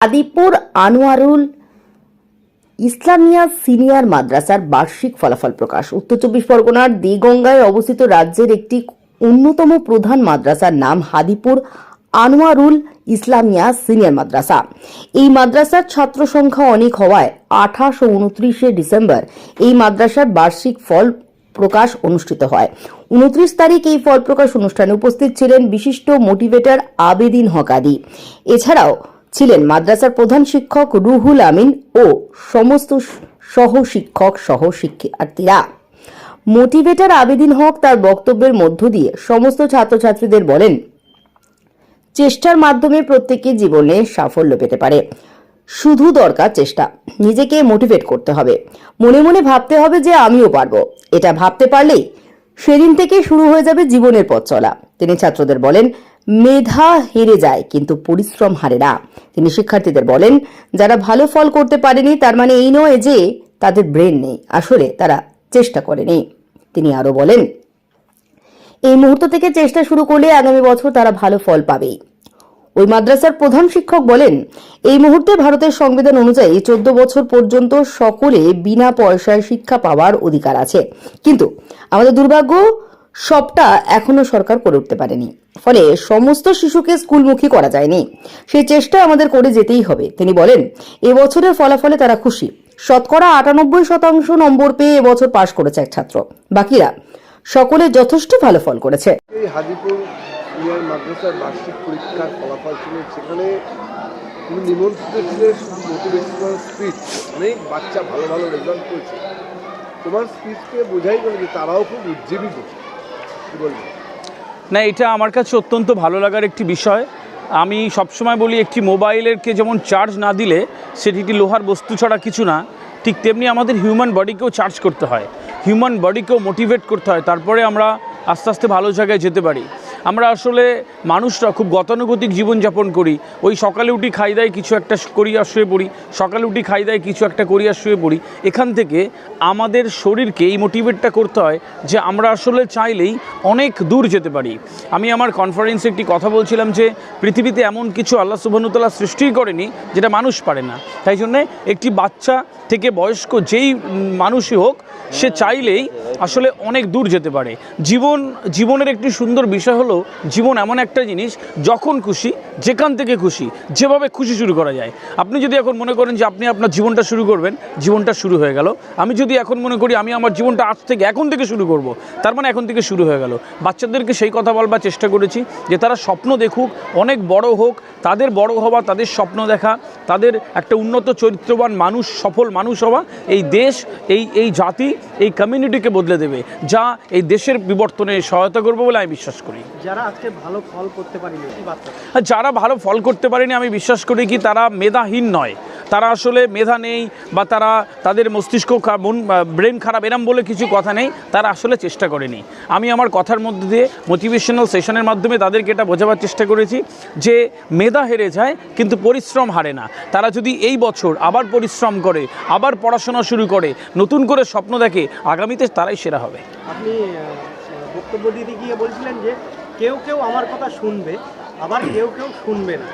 Adipur Anwarul Islamia senior মাদ্রাসার বার্ষিক ফলাফল প্রকাশ। উত্তর চব্বিশ পরগনার দিগঙ্গায় অবস্থিত রাজ্যের একটি অন্যতম প্রধান মাদ্রাসার নাম হাদিপুর আনোয়ারুল ইসলামিয়া সিনিয়র মাদ্রাসা। এই মাদ্রাসার ছাত্র সংখ্যা অনেক হওয়ায় আঠাশ ও উনত্রিশে ডিসেম্বর এই মাদ্রাসার বার্ষিক ফল প্রকাশ অনুষ্ঠিত হয়। উনত্রিশ তারিখ এই ফল প্রকাশ অনুষ্ঠানে উপস্থিত ছিলেন বিশিষ্ট মোটিভেটর আবেদিন হকাদি। এছাড়াও ছিলেন মাদ্রাসার প্রধান শিক্ষক রুহুল আমিন ও সমস্ত সহ শিক্ষক সহ শিক্ষার্থীরা। মোটিভেটর আবেদিন হক তার বক্তব্যের মধ্য দিয়ে সমস্ত ছাত্রছাত্রীদের বলেন, চেষ্টার মাধ্যমে প্রত্যেকে জীবনে সাফল্য পেতে পারে। শুধু দরকার চেষ্টা। নিজেকে মোটিভেট করতে হবে। মনে মনে ভাবতে হবে যে আমিও পারব। এটা ভাবতে পারলেই সেদিন থেকে শুরু হয়ে যাবে জীবনের পথ চলা। তিনি ছাত্রদের বলেন মেধা হেরে যায়, কিন্তু পরিশ্রম হারে না। তিনি শিক্ষার্থীদের বলেন, যারা ভালো ফল করতে পারেনি, তার মানে এই নয় যে তাদের ব্রেন নেই, আসলে তারা চেষ্টা করেনি। তিনি আরও বলেন, এই মুহূর্ত থেকে চেষ্টা শুরু করলে আগামী বছর তারা ভালো ফল পাবেই। ওই মাদ্রাসার প্রধান শিক্ষক বলেন, এই মুহূর্তে ভারতের সংবিধান অনুযায়ী চোদ্দ বছর পর্যন্ত সকলে বিনা পয়সায় শিক্ষা পাওয়ার অধিকার আছে। কিন্তু আমাদের দুর্ভাগ্য সবটা এখনও সরকার করে উঠতে পারেনি। ফলে সমস্ত শিশুকে স্কুলমুখী করা যায়নি। সেই চেষ্টা আমাদের করে যেতেই হবে। তিনি বলেন এবছরের ফলাফলে তারা খুশি। শতকরা আটানব্বই শতাংশ নম্বর পেয়ে এবছর পাশ করেছে এক ছাত্র। বাকিরা সকলে যথেষ্ট ভালো ফল করেছে। হাজিপুর মাদ্রাসার বার্ষিক পরীক্ষার ফলাফল ছিল সেখানে নিমন্ত্রিত ছিলে মোটিভেশনাল স্পিচ অনেক বাচ্চা ভালো ভালো রেজাল্ট করেছে। তোমার স্পিচকে বোঝাই গেল যে তারাও খুব উজ্জীবিত। না, এটা আমার কাছে অত্যন্ত ভালো লাগার একটি বিষয়। আমি সবসময় বলি, একটি মোবাইলেরকে যেমন চার্জ না দিলে, সেটি একটি লোহার বস্তু ছাড়া কিছু না। ঠিক তেমনি আমাদের হিউম্যান বডিকেও চার্জ করতে হয়। হিউম্যান বডিকেও মোটিভেট করতে হয়। তারপরে আমরা আস্তে আস্তে ভালো জায়গায় যেতে পারি। আমরা আসলে মানুষরা খুব গতানুগতিক জীবনযাপন করি। ওই সকালে উঠি খাই দায় কিছু একটা করি আর শুয়ে পড়ি, সকালে উঠি খাই দায় কিছু একটা করি আর শুয়ে পড়ি। এখান থেকে আমাদের শরীরকে এই মোটিভেটটা করতে হয় যে আমরা আসলে চাইলেই অনেক দূর যেতে পারি। আমি আমার কনফারেন্সে একটি কথা বলছিলাম যে, পৃথিবীতে এমন কিছু আল্লাহ সুবাহতাল্লাহ সৃষ্টি করেনি যেটা মানুষ পারে না। তাই জন্যে একটি বাচ্চা থেকে বয়স্ক যেই মানুষই হোক, সে চাইলেই আসলে অনেক দূর যেতে পারে। জীবন, জীবনের একটি সুন্দর বিষয় হলো জীবন এমন একটা জিনিস, যখন খুশি, যেখান থেকে খুশি, যেভাবে খুশি শুরু করা যায়। আপনি যদি এখন মনে করেন যে আপনি আপনার জীবনটা শুরু করবেন, জীবনটা শুরু হয়ে গেল। আমি যদি এখন মনে করি আমি আমার জীবনটা আজ থেকে এখন থেকে শুরু করব, তার মানে এখন থেকে শুরু হয়ে গেল। বাচ্চাদেরকে সেই কথা বলবার চেষ্টা করেছি যে তারা স্বপ্ন দেখুক, অনেক বড় হোক, তাদের বড় হওয়া, তাদের স্বপ্ন দেখা, তাদের একটা উন্নত চরিত্রবান মানুষ, সফল মানুষ হওয়া, এই দেশ, এই এই জাতি, এই কমিউনিটিকে বদলে দেবে, যা এই দেশের বিবর্তনে সহায়তা করবে বলে আমি বিশ্বাস করি। যারা আজকে ভালো ফল করতে পারেনি যারা ভালো ফল করতে পারেনি আমি বিশ্বাস করি কি তারা মেধাহীন নয়। তারা আসলে মেধা নেই বা তারা তাদের মস্তিষ্ক ব্রেন খারাপ এরম বলে কিছু কথা নেই তারা আসলে চেষ্টা করেনি। আমি আমার কথার মধ্যে দিয়ে মোটিভেশনাল সেশনের মাধ্যমে তাদেরকে এটা বোঝাবার চেষ্টা করেছি যে মেধা হেরে যায় কিন্তু পরিশ্রম হারে না। তারা যদি এই বছর আবার পরিশ্রম করে আবার পড়াশোনা শুরু করে নতুন করে স্বপ্ন দেখে আগামীতে তারাই সেরা হবে। আপনি বক্তব্য দিতে গিয়ে বলছিলেন যে কেউ কেউ আমার কথা শুনবে, আবার কেউ কেউ শুনবে না।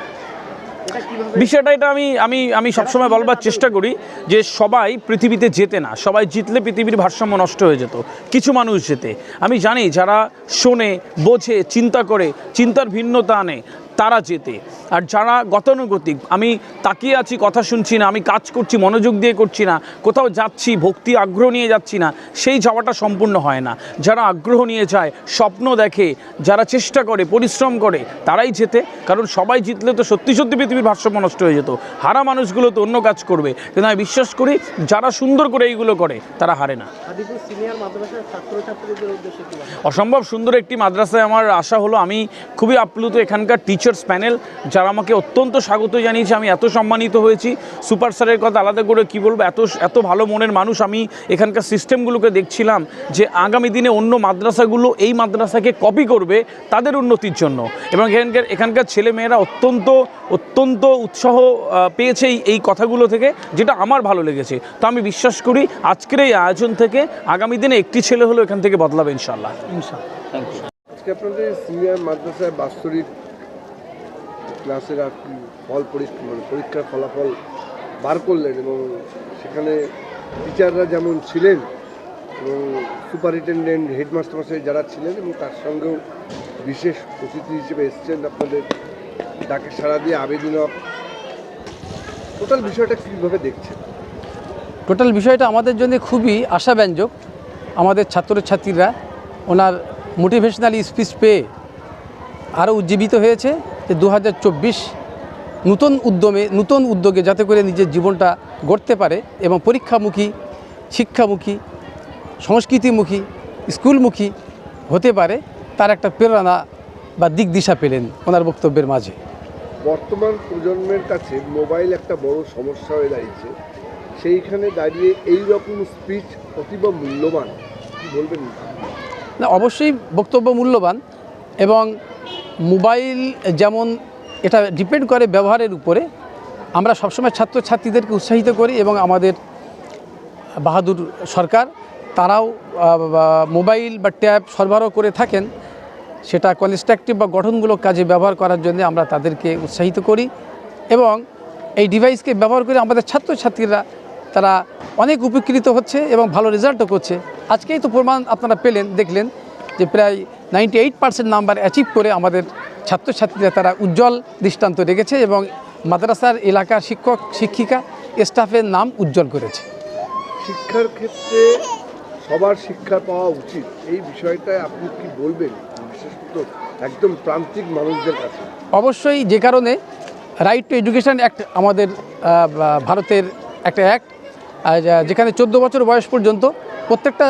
বিষয়টা এটা আমি আমি আমি সবসময় বলবার চেষ্টা করি যে সবাই পৃথিবীতে যেতে না, সবাই জিতলে পৃথিবীর ভারসাম্য নষ্ট হয়ে যেত, কিছু মানুষ যেতে। আমি জানি যারা শোনে, বোঝে, চিন্তা করে, চিন্তার ভিন্নতা আনে তারা যেতে। আর যারা গতানুগতিক আমি তাকিয়ে আছি কথা শুনছি না আমি কাজ করছি মনোযোগ দিয়ে করছি না কোথাও যাচ্ছি ভক্তি আগ্রহ নিয়ে যাচ্ছি না সেই যাওয়াটা সম্পূর্ণ হয় না। যারা আগ্রহ নিয়ে যায় স্বপ্ন দেখে যারা চেষ্টা করে পরিশ্রম করে তারাই যেতে। কারণ সবাই জিতলে তো সত্যি সত্যি পৃথিবীর ভারসাম্য নষ্ট হয়ে যেত। হারা মানুষগুলো তো অন্য কাজ করবে। কিন্তু আমি বিশ্বাস করি যারা সুন্দর করে এইগুলো করে তারা হারে না? অসম্ভব সুন্দর একটি মাদ্রাসায় আমার আশা হলো আমি খুবই আপ্লুত এখানকার টিচার্স প্যানেল যারা আমাকে অত্যন্ত স্বাগত জানিয়েছে আমি এত সম্মানিত হয়েছি। সুপার স্যারের কথা আলাদা করে কি বলব এত এত ভালো মনের মানুষ আমি এখানকার সিস্টেমগুলোকে দেখছিলাম যে আগামী দিনে অন্য মাদ্রাসাগুলো এই মাদ্রাসাকে কপি করবে তাদের উন্নতির জন্য। এবং এখানকার এখানকার ছেলেমেয়েরা অত্যন্ত অত্যন্ত উৎসাহ পেয়েছে এই- কথাগুলো থেকে যেটা আমার ভালো লেগেছে। তো আমি বিশ্বাস করি আজকের এই আয়োজন থেকে আগামী দিনে একটি ছেলে হলো এখান থেকে বদলাবে ইনশাল্লাহ আজকে আপনাদের সিনিয়র মাদ্রাসায় বাৎসরিক ক্লাসের ফল মানে পরীক্ষার ফলাফল বার করলেন এবং সেখানে টিচাররা যেমন ছিলেন এবং সুপারিনটেন্ডেন্ট হেডমাস্টার মশাই যারা ছিলেন এবং তার সঙ্গেও বিশেষ অতিথি হিসেবে এসছেন আপনাদের ডাকে সাড়া দিয়ে আবেদন টোটাল বিষয়টা কীভাবে দেখছেন? টোটাল বিষয়টা আমাদের জন্য খুবই আশাব্যঞ্জক। আমাদের ছাত্রছাত্রীরা ওনার মোটিভেশনাল স্পিচ পেয়ে আরও উজ্জীবিত হয়েছে। যে দু হাজার চব্বিশ নূতন উদ্যমে নূতন উদ্যোগে যাতে করে নিজের জীবনটা গড়তে পারে এবং পরীক্ষামুখী শিক্ষামুখী সংস্কৃতিমুখী স্কুলমুখী হতে পারে তার একটা প্রেরণা বা দিক দিশা পেলেন ওনার বক্তব্যের মাঝে। বর্তমান প্রজন্মের কাছে মোবাইল একটা বড় সমস্যা হয়ে দাঁড়িয়েছে। সেইখানে দাঁড়িয়ে এই রকম স্পিচ অতীব মূল্যবান। বলবেন? না অবশ্যই বক্তব্য মূল্যবান এবং মোবাইল যেমন এটা ডিপেন্ড করে ব্যবহারের উপরে, আমরা সবসময় ছাত্রছাত্রীদেরকে উৎসাহিত করি এবং আমাদের বাহাদুর সরকার, তারাও মোবাইল বা ট্যাব সরবরাহ করে থাকেন, সেটা কনস্ট্রাকটিভ বা গঠনমূলক কাজে ব্যবহার করার জন্য আমরা তাদেরকে উৎসাহিত করি এবং এই ডিভাইসকে ব্যবহার করে আমাদের ছাত্রছাত্রীরা, তারা অনেক উপকৃত হচ্ছে এবং ভালো রেজাল্টও করছে। আজকেই তো প্রমাণ আপনারা পেলেন, দেখলেন যে প্রায় ninety eight percent number achieve করে আমাদের ছাত্রছাত্রীরা তারা উজ্জ্বল দৃষ্টান্ত রেখেছে এবং মাদ্রাসার এলাকার শিক্ষক শিক্ষিকা স্টাফের নাম উজ্জ্বল করেছে। শিক্ষার ক্ষেত্রে সবার শিক্ষা পাওয়া উচিত। এই বিষয়টায় আপনি কি বলবেন? বিশেষত একদম প্রান্তিক মানুষদের কাছে। অবশ্যই যে কারণে রাইট টু এডুকেশন অ্যাক্ট আমাদের ভারতের একটা অ্যাক্ট যেখানে চোদ্দ বছর বয়স পর্যন্ত প্রত্যেকটা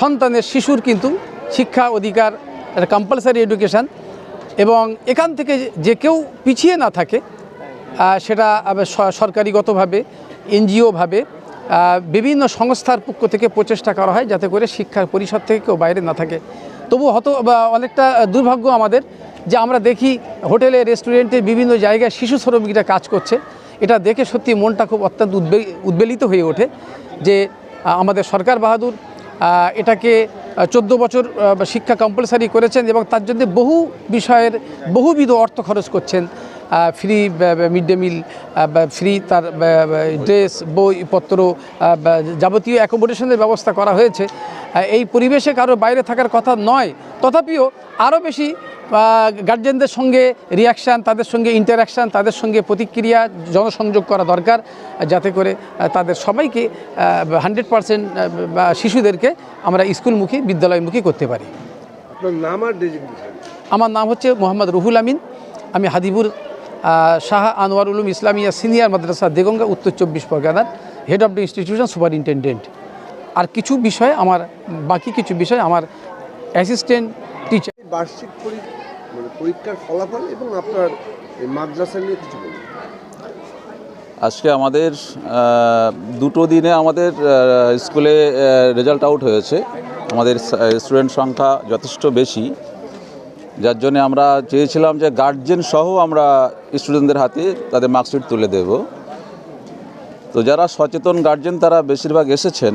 সন্তানের শিশুর কিন্তু শিক্ষা অধিকার, একটা কম্পালসারি এডুকেশান এবং এখান থেকে যে কেউ পিছিয়ে না থাকে সেটা সরকারিগতভাবে, এনজিওভাবে বিভিন্ন সংস্থার পক্ষ থেকে প্রচেষ্টা করা হয় যাতে করে শিক্ষার পরিষদ থেকে কেউ বাইরে না থাকে। তবু হত অনেকটা দুর্ভাগ্য আমাদের যে আমরা দেখি হোটেলে, রেস্টুরেন্টে বিভিন্ন জায়গায় শিশু শ্রমিকরা কাজ করছে। এটা দেখে সত্যি মনটা খুব অত্যন্ত উদ্বে, উদ্বেলিত হয়ে ওঠে যে আমাদের সরকার বাহাদুর এটাকে চোদ্দ বছর শিক্ষা কম্পালসারি করেছেন এবং তার জন্য বহু বিষয়ের বহুবিধ অর্থ খরচ করছেন। Free mid day meal free তার ড্রেস বইপত্র যাবতীয় অ্যাকোমোডেশনের ব্যবস্থা করা হয়েছে। এই পরিবেশে কারও বাইরে থাকার কথা নয়। তথাপিও আরও বেশি গার্জেনদের সঙ্গে রিয়াকশান তাদের সঙ্গে ইন্টারাকশান তাদের সঙ্গে প্রতিক্রিয়া জনসংযোগ করা দরকার যাতে করে তাদের সবাইকে হান্ড্রেড পারসেন্ট শিশুদেরকে আমরা স্কুলমুখী বিদ্যালয়মুখী করতে পারি। আমার নাম হচ্ছে মোহাম্মদ রুহুল আমিন। আমি হাদিবুর শাহ আনোয়ার উলুম ইসলামিয়া সিনিয়র মাদ্রাসা দেগঙ্গা উত্তর চব্বিশ পরগনার head of the institution superintendent আর কিছু বিষয় আমার বাকি কিছু বিষয় আমার অ্যাসিস্ট্যান্ট টিচার বার্ষিক মানে পরীক্ষার ফলাফল এবং আপনার মাদ্রাসা নিয়ে কিছু বলুন। আজকে আমাদের দুটো দিনে আমাদের স্কুলে রেজাল্ট আউট হয়েছে। আমাদের স্টুডেন্ট সংখ্যা যথেষ্ট বেশি। যার জন্য আমরা চেয়েছিলাম যে গার্জেন সহ আমরা স্টুডেন্টদের হাতে তাদের মার্কশিট তুলে দেব। তো যারা সচেতন গার্জেন তারা বেশিরভাগ এসেছেন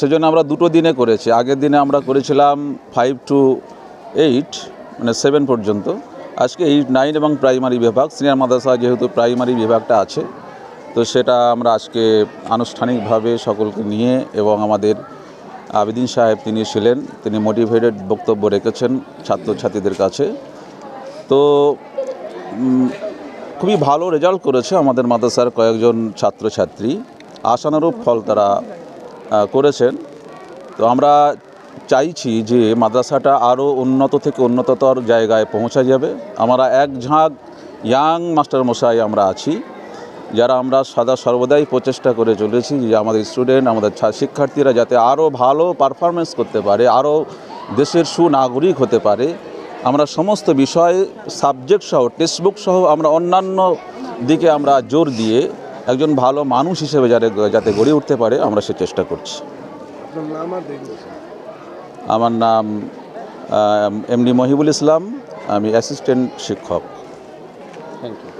সেজন্য আমরা দুটো দিনে করেছি। আগের দিনে আমরা করেছিলাম ফাইভ টু এইট মানে সেভেন পর্যন্ত। আজকে এইট নাইন এবং প্রাইমারি বিভাগ সিনিয়র মাদ্রাসা যেহেতু প্রাইমারি বিভাগটা আছে, তো সেটা আমরা আজকে আনুষ্ঠানিকভাবে সকলকে নিয়ে এবং আমাদের আবেদিন সাহেব তিনি ছিলেন, তিনি মোটিভেটেড বক্তব্য রেখেছেন ছাত্রছাত্রীদের কাছে। তো খুবই ভালো রেজাল্ট করেছে আমাদের মাদ্রাসার কয়েকজন ছাত্রছাত্রী। আশানুরূপ ফল তারা করেছেন। তো আমরা চাইছি যে মাদ্রাসাটা আরও উন্নত থেকে উন্নততর জায়গায় পৌঁছা যাবে। আমরা এক ঝাঁক ইয়াং মাস্টার মশাই আমরা আছি। যারা আমরা সদা সর্বদাই প্রচেষ্টা করে চলেছি যে আমাদের স্টুডেন্ট আমাদের শিক্ষার্থীরা যাতে আরও ভালো পারফরমেন্স করতে পারে আরও দেশের সুনাগরিক হতে পারে। আমরা সমস্ত বিষয়ে সাবজেক্ট সহ টেক্সটবুক সহ আমরা অন্যান্য দিকে আমরা জোর দিয়ে একজন ভালো মানুষ হিসেবে যাতে যাতে গড়ে উঠতে পারে আমরা সে চেষ্টা করছি। আমার নাম এমডি মহিবুল ইসলাম আমি অ্যাসিস্ট্যান্ট শিক্ষক। Thank you